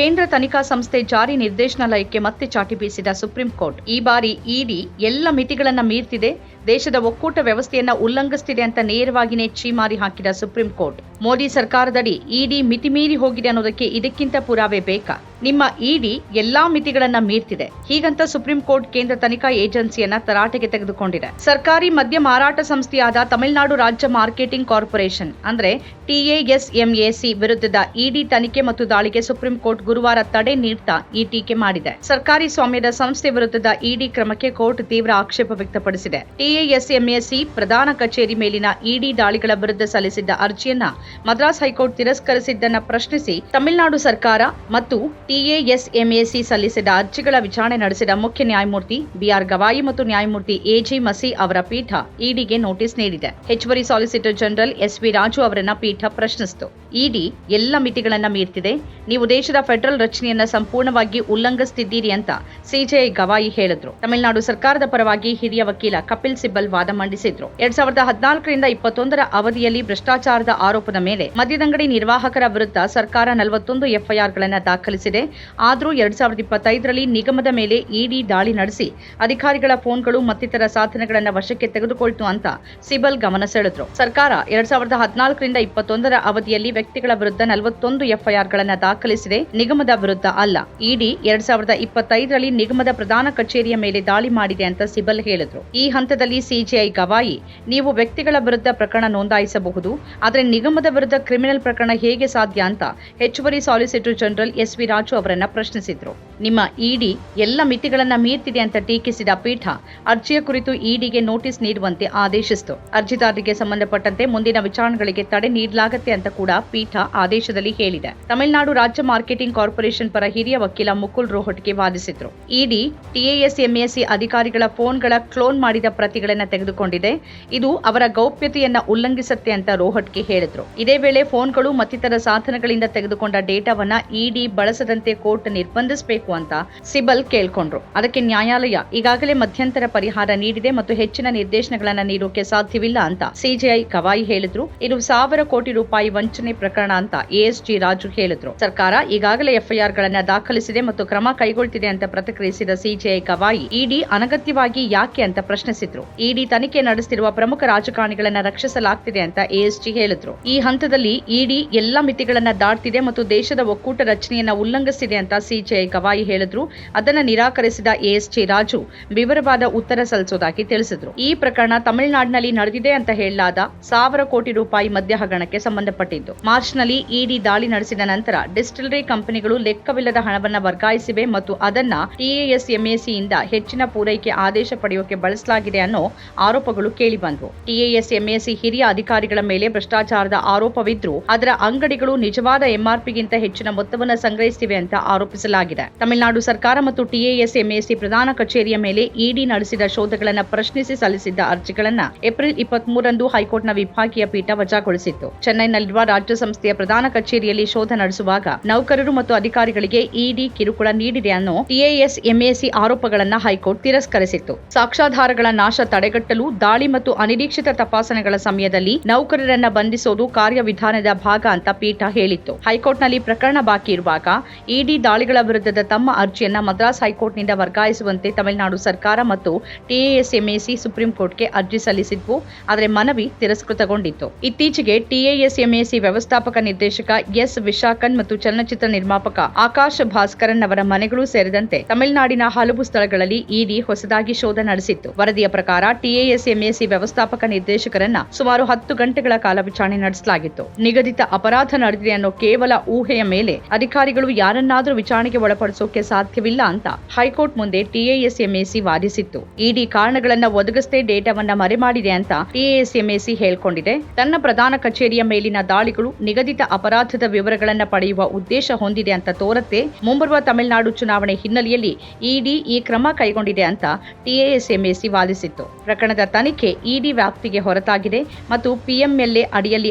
ಕೇಂದ್ರ ತನಿಖಾ ಸಂಸ್ಥೆ ಜಾರಿ ನಿರ್ದೇಶನಾಲಯಕ್ಕೆ ಮತ್ತೆ ಚಾಟಿ ಬೀಸಿದ ಸುಪ್ರೀಂ ಕೋರ್ಟ್. ಈ ಬಾರಿ ಇಡಿ ಎಲ್ಲ ಮಿತಿಗಳನ್ನು ಮೀರ್ತಿದೆ. ದೇಶದ ಒಕ್ಕೂಟ ವ್ಯವಸ್ಥೆಯನ್ನು ಉಲ್ಲಂಘಿಸ್ತಿದೆ ಅಂತ ನೇರವಾಗಿಯೇ ಚೀಮಾರಿ ಹಾಕಿದ ಸುಪ್ರೀಂ ಕೋರ್ಟ್. ಮೋದಿ ಸರ್ಕಾರದಡಿ ಇಡಿ ಮಿತಿ ಮೀರಿ ಹೋಗಿದೆ ಅನ್ನೋದಕ್ಕೆ ಇದಕ್ಕಿಂತ ಪುರಾವೆ ಬೇಕಾ? ನಿಮ್ಮ ಇಡಿ ಎಲ್ಲಾ ಮಿತಿಗಳನ್ನ ಮೀರ್ತಿದೆ. ಹೀಗಂತ ಸುಪ್ರೀಂ ಕೋರ್ಟ್ ಕೇಂದ್ರ ತನಿಖಾ ಏಜೆನ್ಸಿಯನ್ನ ತರಾಟೆಗೆ ತೆಗೆದುಕೊಂಡಿದೆ. ಸರ್ಕಾರಿ ಮದ್ಯ ಮಾರಾಟ ಸಂಸ್ಥೆಯಾದ ತಮಿಳುನಾಡು ರಾಜ್ಯ ಮಾರ್ಕೆಟಿಂಗ್ ಕಾರ್ಪೊರೇಷನ್, ಅಂದ್ರೆ ಟಿಎಎಸ್ಎಂಎಸಿ ವಿರುದ್ಧದ ಇಡಿ ತನಿಖೆ ಮತ್ತು ದಾಳಿಗೆ ಸುಪ್ರೀಂ ಕೋರ್ಟ್ ಗುರುವಾರ ತಡೆ ನೀಡ್ತಾ ಈ ಟೀಕೆ ಮಾಡಿದೆ. ಸರ್ಕಾರಿ ಸ್ವಾಮ್ಯದ ಸಂಸ್ಥೆ ವಿರುದ್ಧದ ಇಡಿ ಕ್ರಮಕ್ಕೆ ಕೋರ್ಟ್ ತೀವ್ರ ಆಕ್ಷೇಪ ವ್ಯಕ್ತಪಡಿಸಿದೆ. ಟಿಎಎಸ್ಎಂಎಸಿ ಪ್ರಧಾನ ಕಚೇರಿ ಮೇಲಿನ ಇಡಿ ದಾಳಿಗಳ ವಿರುದ್ಧ ಸಲ್ಲಿಸಿದ್ದ ಅರ್ಜಿಯನ್ನ ಮದ್ರಾಸ್ ಹೈಕೋರ್ಟ್ ತಿರಸ್ಕರಿಸಿದ್ದನ್ನ ಪ್ರಶ್ನಿಸಿ ತಮಿಳುನಾಡು ಸರ್ಕಾರ ಮತ್ತು ಟಿಎಎಸ್ಎಂಎಸಿ ಸಲ್ಲಿಸಿದ ಅರ್ಜಿಗಳ ವಿಚಾರಣೆ ನಡೆಸಿದ ಮುಖ್ಯ ನ್ಯಾಯಮೂರ್ತಿ ಬಿಆರ್ ಗವಾಯಿ ಮತ್ತು ನ್ಯಾಯಮೂರ್ತಿ ಎಜಿ ಮಸಿ ಅವರ ಪೀಠ ಇಡಿಗೆ ನೋಟಿಸ್ ನೀಡಿದೆ. ಹೆಚ್ಚುವರಿ ಸಾಲಿಸಿಟರ್ ಜನರಲ್ ಎಸ್ವಿ ರಾಜು ಅವರನ್ನ ಪೀಠ ಪ್ರಶ್ನಿಸಿತು. ಇಡಿ ಎಲ್ಲ ಮಿತಿಗಳನ್ನ ಮೀರ್ತಿದೆ. ನೀವು ದೇಶದ ಫೆಡರಲ್ ರಚನೆಯನ್ನ ಸಂಪೂರ್ಣವಾಗಿ ಉಲ್ಲಂಘಿಸುತ್ತಿದ್ದೀರಿ ಅಂತ ಸಿಜೆಐ ಗವಾಯಿ ಹೇಳಿದ್ರು. ತಮಿಳುನಾಡು ಸರ್ಕಾರದ ಪರವಾಗಿ ಹಿರಿಯ ವಕೀಲ ಕಪಿಲ್ ಸಿಬ್ಬಲ್ ವಾದ ಮಂಡಿಸಿದ್ರು. ಎರಡ್ ಸಾವಿರದ ಹದಿನಾಲ್ಕರಿಂದ ಇಪ್ಪತ್ತೊಂದರ ಅವಧಿಯಲ್ಲಿ ಭ್ರಷ್ಟಾಚಾರದ ಆರೋಪದ ಮೇಲೆ ಮದ್ಯದಂಗಡಿ ನಿರ್ವಾಹಕರ ವಿರುದ್ಧ ಸರ್ಕಾರ ನಲವತ್ತೊಂದು ಎಫ್ಐಆರ್ಗಳನ್ನು ದಾಖಲಿಸಿದೆ. ಆದರೂ ಎರಡ್ ಸಾವಿರದ ಇಪ್ಪತ್ತೈದರಲ್ಲಿ ನಿಗಮದ ಮೇಲೆ ಇಡಿ ದಾಳಿ ನಡೆಸಿ ಅಧಿಕಾರಿಗಳ ಫೋನ್ಗಳು ಮತ್ತಿತರ ಸಾಧನಗಳನ್ನು ವಶಕ್ಕೆ ತೆಗೆದುಕೊಳ್ತು ಅಂತ ಸಿಬಲ್ ಗಮನ ಸೆಳೆದ್ರು. ಸರ್ಕಾರ ಎರಡ್ ಸಾವಿರದ ಹದಿನಾಲ್ಕರಿಂದ ಇಪ್ಪತ್ತೊಂದರ ಅವಧಿಯಲ್ಲಿ ವ್ಯಕ್ತಿಗಳ ವಿರುದ್ಧ ನಲವತ್ತೊಂದು ಎಫ್ಐಆರ್ಗಳನ್ನು ದಾಖಲಿಸಿದೆ. ನಿಗಮದ ವಿರುದ್ಧ ಅಲ್ಲ. ಇಡಿ ಎರಡ್ ಸಾವಿರದ ಇಪ್ಪತ್ತೈದರಲ್ಲಿ ನಿಗಮದ ಪ್ರಧಾನ ಕಚೇರಿಯ ಮೇಲೆ ದಾಳಿ ಮಾಡಿದೆ ಅಂತ ಸಿಬಲ್ ಹೇಳಿದ್ರು. ಈ ಹಂತದಲ್ಲಿ ಸಿಜಿಐ ಗವಾಯಿ, ನೀವು ವ್ಯಕ್ತಿಗಳ ವಿರುದ್ಧ ಪ್ರಕರಣ ನೋಂದಾಯಿಸಬಹುದು, ಆದರೆ ನಿಗಮದ ವಿರುದ್ಧ ಕ್ರಿಮಿನಲ್ ಪ್ರಕರಣ ಹೇಗೆ ಸಾಧ್ಯ ಅಂತ ಹೆಚ್ಚುವರಿ solicitor general S V Raju ಅವರನ್ನ ಪ್ರಶ್ನಿಸಿದ್ರು. ನಿಮ್ಮ ಇಡಿ ಎಲ್ಲ ಮಿತಿಗಳನ್ನ ಮೀರ್ತಿದೆ ಅಂತ ಟೀಕಿಸಿದ ಪೀಠ ಅರ್ಜಿಯ ಕುರಿತು ಇಡಿಗೆ ನೋಟಿಸ್ ನೀಡುವಂತೆ ಆದೇಶಿಸಿತು. ಅರ್ಜಿದಾರರಿಗೆ ಸಂಬಂಧಪಟ್ಟಂತೆ ಮುಂದಿನ ವಿಚಾರಣೆಗಳಿಗೆ ತಡೆ ನೀಡಲಾಗುತ್ತೆ ಅಂತ ಕೂಡ ಪೀಠ ಆದೇಶದಲ್ಲಿ ಹೇಳಿದೆ. ತಮಿಳುನಾಡು ರಾಜ್ಯ ಮಾರ್ಕೆಟಿಂಗ್ ಕಾರ್ಪೊರೇಷನ್ ಪರ ಹಿರಿಯ ವಕೀಲ ಮುಕುಲ್ ರೋಹಟ್ಗೆ ವಾದಿಸಿದ್ರು. ಇಡಿ ಟಿಎಎಸ್ಎಂಎಸಿ ಅಧಿಕಾರಿಗಳ ಫೋನ್ಗಳ ಕ್ಲೋನ್ ಮಾಡಿದ ಪ್ರತಿಗಳನ್ನು ತೆಗೆದುಕೊಂಡಿದೆ. ಇದು ಅವರ ಗೌಪ್ಯತೆಯನ್ನ ಉಲ್ಲಂಘಿಸುತ್ತೆ ಅಂತ ರೋಹಟ್ಗೆ ಹೇಳಿದ್ರು. ಇದೇ ವೇಳೆ ಫೋನ್ಗಳು ಮತ್ತಿತರ ಸಾಧನಗಳಿಂದ ತೆಗೆದುಕೊಂಡ ಡೇಟಾವನ್ನ ಇಡಿ ಬಳಸದಂತೆ ಕೋರ್ಟ್ ನಿರ್ಬಂಧಿಸಬೇಕು ಅಂತ ಸಿಬಲ್ ಕೇಳ್ಕೊಂಡ್ರು. ಅದಕ್ಕೆ ನ್ಯಾಯಾಲಯ ಈಗಾಗಲೇ ಮಧ್ಯಂತರ ಪರಿಹಾರ ನೀಡಿದೆ ಮತ್ತು ಹೆಚ್ಚಿನ ನಿರ್ದೇಶನಗಳನ್ನ ನೀಡೋಕೆ ಸಾಧ್ಯವಿಲ್ಲ ಅಂತ ಸಿಜಿಐ ಕವಾಯಿ ಹೇಳಿದ್ರು. ಇದು ಸಾವಿರ ಕೋಟಿ ರೂಪಾಯಿ ವಂಚನೆ ಪ್ರಕರಣ ಅಂತ ಎಎಸ್ಜಿ ರಾಜು ಹೇಳಿದ್ರು. ಸರ್ಕಾರ ಈಗಾಗಲೇ ಎಫ್ಐಆರ್ ಗಳನ್ನ ದಾಖಲಿಸಿದೆ ಮತ್ತು ಕ್ರಮ ಕೈಗೊಳ್ತಿದೆ ಅಂತ ಪ್ರತಿಕ್ರಿಯಿಸಿದ ಸಿಜಿಐ ಕವಾಯಿ ಇಡಿ ಅನಗತ್ಯವಾಗಿ ಯಾಕೆ ಅಂತ ಪ್ರಶ್ನಿಸಿದ್ರು. ಇಡಿ ತನಿಖೆ ನಡೆಸುತ್ತಿರುವ ಪ್ರಮುಖ ರಾಜಕಾರಣಿಗಳನ್ನ ರಕ್ಷಿಸಲಾಗ್ತಿದೆ ಅಂತ ಎಎಸ್ಜಿ ಹೇಳಿದ್ರು. ಈ ಹಂತದಲ್ಲಿ ಇಡಿ ಎಲ್ಲ ಮಿತಿಗಳನ್ನ ದಾಟ್ತಿದೆ ಮತ್ತು ದೇಶದ ಒಕ್ಕೂಟ ರಚನೆಯನ್ನ ಉಲ್ಲಂಘಿಸಿದೆ ಅಂತ ಸಿಜೆಐ ಗವಾಯಿ ಹೇಳಿದ್ರು. ಅದನ್ನ ನಿರಾಕರಿಸಿದ ಎಎಸ್ಜಿ ರಾಜು ವಿವರವಾದ ಉತ್ತರ ಸಲ್ಲಿಸೋದಾಗಿ ತಿಳಿಸಿದ್ರು. ಈ ಪ್ರಕರಣ ತಮಿಳುನಾಡಿನಲ್ಲಿ ನಡೆದಿದೆ ಅಂತ ಹೇಳಲಾದ ಸಾವಿರ ಕೋಟಿ ರೂಪಾಯಿ ಮದ್ಯ ಹಗರಣಕ್ಕೆ ಸಂಬಂಧಪಟ್ಟಿದ್ದು. ಮಾರ್ಚ್ನಲ್ಲಿ ಇಡಿ ದಾಳಿ ನಡೆಸಿದ ನಂತರ ಡಿಸ್ಟಿಲರಿ ಕಂಪನಿಗಳು ಲೆಕ್ಕವಿಲ್ಲದ ಹಣವನ್ನ ವರ್ಗಾಯಿಸಿವೆ ಮತ್ತು ಅದನ್ನ ಟಿಎಎಸ್ಎಂಎಸಿಯಿಂದ ಹೆಚ್ಚಿನ ಪೂರೈಕೆ ಆದೇಶ ಪಡೆಯೋಕೆ ಬಳಸಲಾಗಿದೆ ಅನ್ನೋ ಆರೋಪಗಳು ಕೇಳಿಬಂದವು ಟಿಎಎಸ್ಎಂಎಸಿ ಹಿರಿಯ ಅಧಿಕಾರಿಗಳ ಮೇಲೆ ಭ್ರಷ್ಟಾಚಾರದ ಆರೋಪವಿದ್ರೂ. ಅದರ ಅಂಗಡಿಗಳು ನಿಜವಾದ ಎಂಆರ್ಪಿಗಿಂತ ಹೆಚ್ಚಿನ ಮೊತ್ತವನ್ನು ಸಂಗ್ರಹಿಸಿವೆ ಅಂತ ಆರೋಪಿಸಲಾಗಿದೆ. ತಮಿಳುನಾಡು ಸರ್ಕಾರ ಮತ್ತು ಟಿಎಎಸ್ ಎಂಎಸ್ಸಿ ಪ್ರಧಾನ ಕಚೇರಿಯ ಮೇಲೆ ಇಡಿ ನಡೆಸಿದ ಶೋಧಗಳನ್ನು ಪ್ರಶ್ನಿಸಿ ಸಲ್ಲಿಸಿದ್ದ ಅರ್ಜಿಗಳನ್ನ ಏಪ್ರಿಲ್ ಇಪ್ಪತ್ಮೂರಂದು ಹೈಕೋರ್ಟ್ನ ವಿಭಾಗೀಯ ಪೀಠ ವಜಾಗೊಳಿಸಿತ್ತು. ಚೆನ್ನೈನಲ್ಲಿರುವ ರಾಜ್ಯ ಸಂಸ್ಥೆಯ ಪ್ರಧಾನ ಕಚೇರಿಯಲ್ಲಿ ಶೋಧ ನಡೆಸುವಾಗ ನೌಕರರು ಮತ್ತು ಅಧಿಕಾರಿಗಳಿಗೆ ಇಡಿ ಕಿರುಕುಳ ನೀಡಿದೆ ಅನ್ನೋ ಟಿಎಎಸ್ ಎಂಎಸ್ಸಿ ಆರೋಪಗಳನ್ನ ಹೈಕೋರ್ಟ್ ತಿರಸ್ಕರಿಸಿತ್ತು. ಸಾಕ್ಷ್ಯಾಧಾರಗಳ ನಾಶ ತಡೆಗಟ್ಟಲು ದಾಳಿ ಮತ್ತು ಅನಿರೀಕ್ಷಿತ ತಪಾಸಣೆಗಳ ಸಮಯದಲ್ಲಿ ನೌಕರರನ್ನ ಬಂಧಿಸೋದು ಕಾರ್ಯವಿಧಾನದ ಭಾಗ ಅಂತ ಪೀಠ ಹೇಳಿತ್ತು. ಹೈಕೋರ್ಟ್ನಲ್ಲಿ ಪ್ರಕರಣ ಬಾಕಿ ಇರುವಾಗ ಇಡಿ ದಾಳಿಗಳ ವಿರುದ್ಧದ ತಮ್ಮ ಅರ್ಜಿಯನ್ನ ಮದ್ರಾಸ್ ಹೈಕೋರ್ಟ್ನಿಂದ ವರ್ಗಾಯಿಸುವಂತೆ ತಮಿಳುನಾಡು ಸರ್ಕಾರ ಮತ್ತು ಟಿಎಎಸ್ಎಂಎಸಿ ಸುಪ್ರೀಂ ಕೋರ್ಟ್ಗೆ ಅರ್ಜಿ ಸಲ್ಲಿಸಿದ್ವು. ಆದರೆ ಮನವಿ ತಿರಸ್ಕೃತಗೊಂಡಿತ್ತು. ಇತ್ತೀಚೆಗೆ ಟಿಎಎಸ್ಎಂಎಸಿ ವ್ಯವಸ್ಥಾಪಕ ನಿರ್ದೇಶಕ ಎಸ್ ವಿಶಾಖನ್ ಮತ್ತು ಚಲನಚಿತ್ರ ನಿರ್ಮಾಪಕ ಆಕಾಶ್ ಭಾಸ್ಕರನ್ ಅವರ ಮನೆಗಳು ಸೇರಿದಂತೆ ತಮಿಳುನಾಡಿನ ಹಲವು ಸ್ಥಳಗಳಲ್ಲಿ ಇಡಿ ಹೊಸದಾಗಿ ಶೋಧ ನಡೆಸಿತ್ತು. ವರದಿಯ ಪ್ರಕಾರ ಟಿಎಎಸ್ಎಂಎಸಿ ವ್ಯವಸ್ಥಾಪಕ ನಿರ್ದೇಶಕರನ್ನ ಸುಮಾರು ಹತ್ತು ಗಂಟೆಗಳ ಕಾಲ ವಿಚಾರಣೆ ನಡೆಸಲಾಗಿತ್ತು ನಿಗದಿತ ಅಪರಾಧ ನಡೆದಿದೆ ಅನ್ನೋ ಕೇವಲ ಊಹೆಯ ಮೇಲೆ ಅಧಿಕಾರಿಗಳು ಯಾರನ್ನಾದರೂ ವಿಚಾರಣೆಗೆ ಒಳಪಡಿಸೋಕೆ ಸಾಧ್ಯವಿಲ್ಲ ಅಂತ ಹೈಕೋರ್ಟ್ ಮುಂದೆ ಟಿಎಎಸ್ಎಂಎಸಿ ವಾದಿಸಿತ್ತು. ಇಡಿ ಕಾರಣಗಳನ್ನ ಒದಗಿಸದೆ ಡೇಟಾವನ್ನ ಮರೆಮಾಡಿದೆ ಅಂತ ಟಿಎಎಸ್ಎಂಎಸಿ ಹೇಳ್ಕೊಂಡಿದೆ. ತನ್ನ ಪ್ರಧಾನ ಕಚೇರಿಯ ಮೇಲಿನ ದಾಳಿಗಳು ನಿಗದಿತ ಅಪರಾಧದ ವಿವರಗಳನ್ನ ಪಡೆಯುವ ಉದ್ದೇಶ ಹೊಂದಿದೆ ಅಂತ ತೋರತ್ತೆ. ಮುಂಬರುವ ತಮಿಳುನಾಡು ಚುನಾವಣೆ ಹಿನ್ನೆಲೆಯಲ್ಲಿ ಇಡಿ ಈ ಕ್ರಮ ಕೈಗೊಂಡಿದೆ ಅಂತ ಟಿಎಎಸ್ಎಂಎಸಿ ವಾದಿಸಿತ್ತು. ಪ್ರಕರಣದ ತನಿಖೆ ಇಡಿ ವ್ಯಾಪ್ತಿಗೆ ಹೊರತಾಗಿದೆ ಮತ್ತು ಪಿಎಂಎಲ್ಎ ಅಡಿಯಲ್ಲಿ